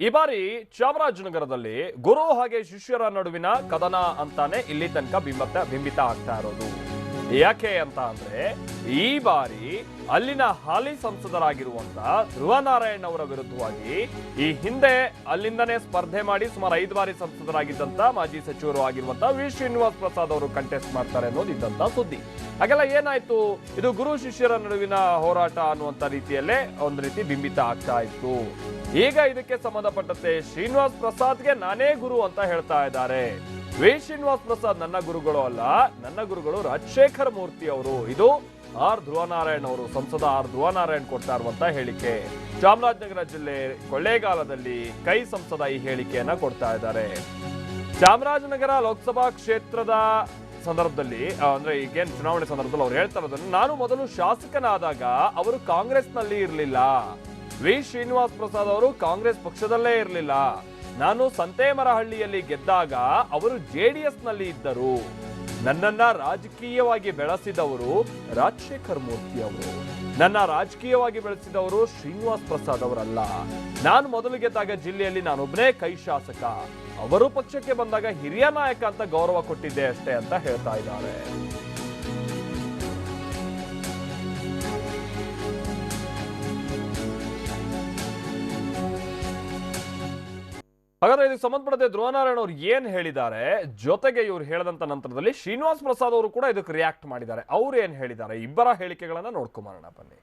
ಈ ಬಾರಿ ಚಾಮರಾಜನಗರದಲ್ಲಿ ಗುರು ಹಾಗೆ ಶಿಷ್ಯರ ನಡುವಿನ ಕದನ ಅಂತಾನೆ ಇಲ್ಲಿ ತನಕ ಬಿಂಬಿತ ಬಿಂಬಿತ ಆಗ್ತಾ ಇರೋದು. ಯಾಕೆ ಅಂತ ಅಂದ್ರೆ, ಈ ಬಾರಿ ಅಲ್ಲಿನ ಹಾಲಿ ಸಂಸದರಾಗಿರುವಂತ ಧ್ರುವ ನಾರಾಯಣ್ ಅವರ ವಿರುದ್ಧವಾಗಿ ಈ ಹಿಂದೆ ಅಲ್ಲಿಂದನೇ ಸ್ಪರ್ಧೆ ಮಾಡಿ ಸುಮಾರು ಐದು ಬಾರಿ ಸಂಸದರಾಗಿದ್ದಂತ ಮಾಜಿ ಸಚಿವರು ಆಗಿರುವಂತ ವಿ. ಶ್ರೀನಿವಾಸ್ ಪ್ರಸಾದ್ ಅವರು ಕಂಟೆಸ್ಟ್ ಮಾಡ್ತಾರೆ ಅನ್ನೋದು ಇದ್ದಂತ ಸುದ್ದಿ. ಹಾಗೆಲ್ಲ ಏನಾಯ್ತು? ಇದು ಗುರು ಶಿಷ್ಯರ ನಡುವಿನ ಹೋರಾಟ ಅನ್ನುವಂತ ರೀತಿಯಲ್ಲೇ ಒಂದು ರೀತಿ ಬಿಂಬಿತ ಆಗ್ತಾ ಇತ್ತು. ಈಗ ಇದಕ್ಕೆ ಸಂಬಂಧಪಟ್ಟಂತೆ ಶ್ರೀನಿವಾಸ್ ಪ್ರಸಾದ್ಗೆ ನಾನೇ ಗುರು ಅಂತ ಹೇಳ್ತಾ ಇದ್ದಾರೆ. ವಿ. ಶ್ರೀನಿವಾಸ್ ಪ್ರಸಾದ್ ನನ್ನ ಗುರುಗಳು ಅಲ್ಲ, ನನ್ನ ಗುರುಗಳು ರಾಜಶೇಖರ ಮೂರ್ತಿ ಅವರು. ಇದು ಆರ್. ಧ್ರುವನಾರಾಯಣ್ ಅವರು, ಸಂಸದ ಆರ್. ಧ್ರುವನಾರಾಯಣ್ ಕೊಡ್ತಾ ಇರುವಂತ ಹೇಳಿಕೆ. ಚಾಮರಾಜನಗರ ಜಿಲ್ಲೆ ಕೊಳ್ಳೇಗಾಲದಲ್ಲಿ ಕೈ ಸಂಸದ ಈ ಹೇಳಿಕೆಯನ್ನ ಕೊಡ್ತಾ ಇದ್ದಾರೆ. ಚಾಮರಾಜನಗರ ಲೋಕಸಭಾ ಕ್ಷೇತ್ರದ ಸಂದರ್ಭದಲ್ಲಿ ಅಂದ್ರೆ ಈಗೇನ್ ಚುನಾವಣೆ ಸಂದರ್ಭದಲ್ಲಿ ಅವ್ರು ಹೇಳ್ತಾ ಇರೋದನ್ನು ನಾನು ಮೊದಲು ಶಾಸಕನಾದಾಗ ಅವರು ಕಾಂಗ್ರೆಸ್ನಲ್ಲಿ ಇರಲಿಲ್ಲ. ವಿ. ಶ್ರೀನಿವಾಸ್ ಪ್ರಸಾದ್ ಅವರು ಕಾಂಗ್ರೆಸ್ ಪಕ್ಷದಲ್ಲೇ ಇರಲಿಲ್ಲ. ನಾನು ಸಂತೇಮರಹಳ್ಳಿಯಲ್ಲಿ ಗೆದ್ದಾಗ ಅವರು ಜೆಡಿಎಸ್ನಲ್ಲಿ ಇದ್ದರು. ನನ್ನನ್ನ ರಾಜಕೀಯವಾಗಿ ಬೆಳೆಸಿದವರು ರಾಜಶೇಖರ್ ಮೂರ್ತಿ ಅವರು. ನನ್ನ ರಾಜಕೀಯವಾಗಿ ಬೆಳೆಸಿದವರು ಶ್ರೀನಿವಾಸ್ ಪ್ರಸಾದ್ ಅವರಲ್ಲ. ನಾನು ಮೊದಲು ಗೆದ್ದಾಗ ಜಿಲ್ಲೆಯಲ್ಲಿ ನಾನೊಬ್ಬನೇ ಕೈ ಶಾಸಕ. ಅವರು ಪಕ್ಷಕ್ಕೆ ಬಂದಾಗ ಹಿರಿಯ ನಾಯಕ ಅಂತ ಗೌರವ ಕೊಟ್ಟಿದ್ದೆ ಅಷ್ಟೇ ಅಂತ ಹೇಳ್ತಾ ಇದ್ದಾರೆ. ಹಾಗಾದ್ರೆ ಇದಕ್ಕೆ ಸಂಬಂಧಪಟ್ಟಂತೆ ಧ್ರುವನಾರಾಯಣ ಅವರು ಏನ್ ಹೇಳಿದ್ದಾರೆ? ಜೊತೆಗೆ ಇವ್ರು ಹೇಳದಂತ ನಂತರದಲ್ಲಿ ಶ್ರೀನಿವಾಸ್ ಪ್ರಸಾದ್ ಅವರು ಕೂಡ ಇದಕ್ಕೆ ರಿಯಾಕ್ಟ್ ಮಾಡಿದ್ದಾರೆ. ಅವ್ರು ಏನ್ ಹೇಳಿದ್ದಾರೆ? ಇಬ್ಬರ ಹೇಳಿಕೆಗಳನ್ನ ನೋಡ್ಕೊಂಬರೋಣ ಬನ್ನಿ.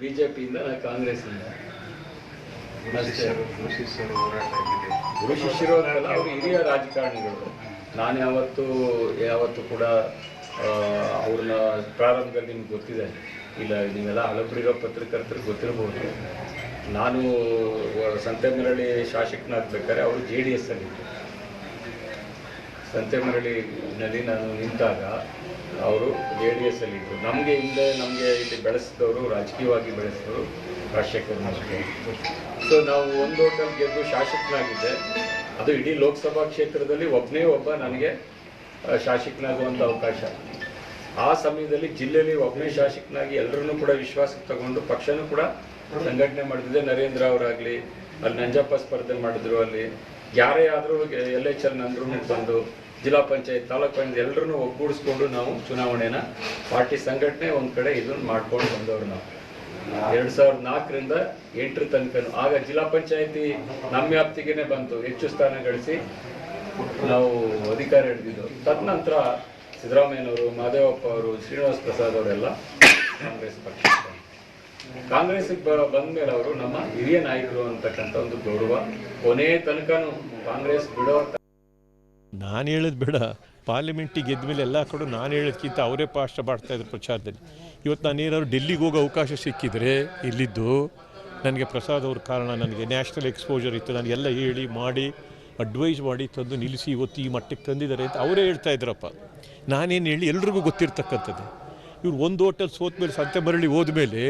ಬಿಜೆಪಿಯಿಂದ ಆಗಿದೆ. ಗುರು ಶಿಷ್ಯರು ಅಂತಲ್ಲ ಅವರು ಹಿರಿಯ ರಾಜಕಾರಣಿಗಳು. ನಾನು ಯಾವತ್ತು ಯಾವತ್ತು ಕೂಡ ಆ, ಅವ್ರನ್ನ ಪ್ರಾರಂಭದಲ್ಲಿ ನಿಮ್ಗೆ ಗೊತ್ತಿದೆ. ಇಲ್ಲ ನೀವೆಲ್ಲ ಹಳಬ್ರಿರೋ ಪತ್ರಕರ್ತರು ಗೊತ್ತಿರಬಹುದು ನಾನು ಸಂತೆಮರಳಿ ಶಾಸಕನಾಗಬೇಕಾದ್ರೆ ಅವರು ಜೆ ಡಿ ಎಸ್ ಅಲ್ಲಿದ್ದರು. ಸಂತೆಮರಳಿನಲ್ಲಿ ನಾನು ನಿಂತಾಗ ಅವರು ಜೆ ಡಿ ಎಸ್ ಅಲ್ಲಿದ್ದರು. ನಮಗೆ ಹಿಂದೆ ನಮಗೆ ಇಲ್ಲಿ ಬೆಳೆಸಿದವರು, ರಾಜಕೀಯವಾಗಿ ಬೆಳೆಸಿದವರು ರಾಜಶೇಖರ್ ಮೂರ್ತಿ ಸೊ ನಾವು ಒಂದು ಹೋಟೆಲ್ ಗೆದ್ದು ಶಾಸಕನಾಗಿದ್ದೆ. ಅದು ಇಡೀ ಲೋಕಸಭಾ ಕ್ಷೇತ್ರದಲ್ಲಿ ಒಬ್ಬನೇ ಒಬ್ಬ ನನಗೆ ಶಾಸಕನಾಗುವಂಥ ಅವಕಾಶ. ಆ ಸಮಯದಲ್ಲಿ ಜಿಲ್ಲೆಯಲ್ಲಿ ಒಬ್ಬನೇ ಶಾಸಕನಾಗಿ ಎಲ್ಲರನ್ನೂ ಕೂಡ ವಿಶ್ವಾಸಕ್ಕೆ ತಗೊಂಡು ಪಕ್ಷನೂ ಕೂಡ ಸಂಘಟನೆ ಮಾಡಿದ್ದೆ ನರೇಂದ್ರ ಅವರಾಗಲಿ, ಅಲ್ಲಿ ನಂಜಪ್ಪ ಸ್ಪರ್ಧೆ ಮಾಡಿದ್ರು, ಅಲ್ಲಿ ಯಾರೇ ಆದರೂ ಎಲ್ ಎಚ್ ಎಲ್ ನಂದ್ರು ಬಂದು ಜಿಲ್ಲಾ ಪಂಚಾಯತ್ ತಾಲೂಕ್ ಪಂಚಾಯತ್ ಎಲ್ಲರನ್ನೂ ಒಗ್ಗೂಡಿಸ್ಕೊಂಡು ನಾವು ಚುನಾವಣೆನ ಪಾರ್ಟಿ ಸಂಘಟನೆ ಒಂದು ಕಡೆ ಇದನ್ನು ಮಾಡ್ಕೊಂಡು ಬಂದವರು ನಾವು. ಎರಡ್ ಸಾವಿರದ ನಾಲ್ಕರಿಂದ ಎಂಟರ ತನಕ ಆಗ ಜಿಲ್ಲಾ ಪಂಚಾಯತಿ ನಮ್ಮ ವ್ಯಾಪ್ತಿಗೆನೆ ಬಂತು. ಹೆಚ್ಚು ಸ್ಥಾನ ಗಳಿಸಿ ನಾವು ಅಧಿಕಾರ ಹಿಡಿದಿದ್ದು. ತದನಂತರ ಸಿದ್ದರಾಮಯ್ಯನವರು, ಮಾದೇವಪ್ಪ ಅವರು, ಶ್ರೀನಿವಾಸ್ ಪ್ರಸಾದ್ ಅವರೆಲ್ಲ ಕಾಂಗ್ರೆಸ್ ಪಕ್ಷ ಕಾಂಗ್ರೆಸ್ಗೆ ಬಂದ ಮೇಲೆ ಅವರು ನಮ್ಮ ಹಿರಿಯ ನಾಯಕರು ಅಂತಕ್ಕಂಥ ಒಂದು ಗೌರವ ಕೊನೆ ತನಕನೂ ಕಾಂಗ್ರೆಸ್ ಬಿಡೋ ನಾನು ಹೇಳೋದು ಬೇಡ. ಪಾರ್ಲಿಮೆಂಟಿಗೆ ಗೆದ್ದ ಮೇಲೆ ಎಲ್ಲ ಕಡೆ ನಾನು ಹೇಳೋದಕ್ಕಿಂತ ಅವರೇ ಪಾಷ್ಟ ಇದ್ರು ಪ್ರಚಾರದಲ್ಲಿ. ಇವತ್ತು ನಾನು ಏನಾದ್ರು ಡೆಲ್ಲಿಗೆ ಹೋಗೋ ಅವಕಾಶ ಸಿಕ್ಕಿದರೆ ಇಲ್ಲಿದ್ದು, ನನಗೆ ಪ್ರಸಾದ್ ಅವ್ರ ಕಾರಣ, ನನಗೆ ನ್ಯಾಷನಲ್ ಎಕ್ಸ್ಪೋಜರ್ ಇತ್ತು ನನಗೆಲ್ಲ ಹೇಳಿ, ಮಾಡಿ ಅಡ್ವೈಸ್ ಮಾಡಿ ತಂದು ನಿಲ್ಲಿಸಿ ಇವತ್ತು ಈ ಮಟ್ಟಕ್ಕೆ ತಂದಿದ್ದಾರೆ ಅಂತ ಅವರೇ ಹೇಳ್ತಾ ಇದ್ರಪ್ಪ. ನಾನೇನು ಹೇಳಿ ಎಲ್ರಿಗೂ ಗೊತ್ತಿರ್ತಕ್ಕಂಥದ್ದು. ಇವ್ರು ಒಂದು ಹೋಟೆಲ್ ಸೋತ ಮೇಲೆ ಸಂತೆ ಮರಳಿ ಹೋದ್ಮೇಲೆ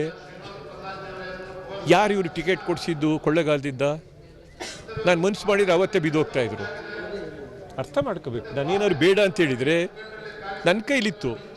ಯಾರು ಇವರು ಟಿಕೆಟ್ ಕೊಡಿಸಿದ್ದು ಕೊಳ್ಳೆಗಾಲದಿಂದ? ನಾನು ಮನಸ್ಸು ಮಾಡಿದರೆ ಅವತ್ತೇ ಬಿದ್ದೋಗ್ತಾಯಿದ್ರು ಅರ್ಥ ಮಾಡ್ಕೋಬೇಕು. ನಾನೇನಾದ್ರು ಬೇಡ ಅಂತ ಹೇಳಿದರೆ ನನ್ನ ಕೈಲಿತ್ತು.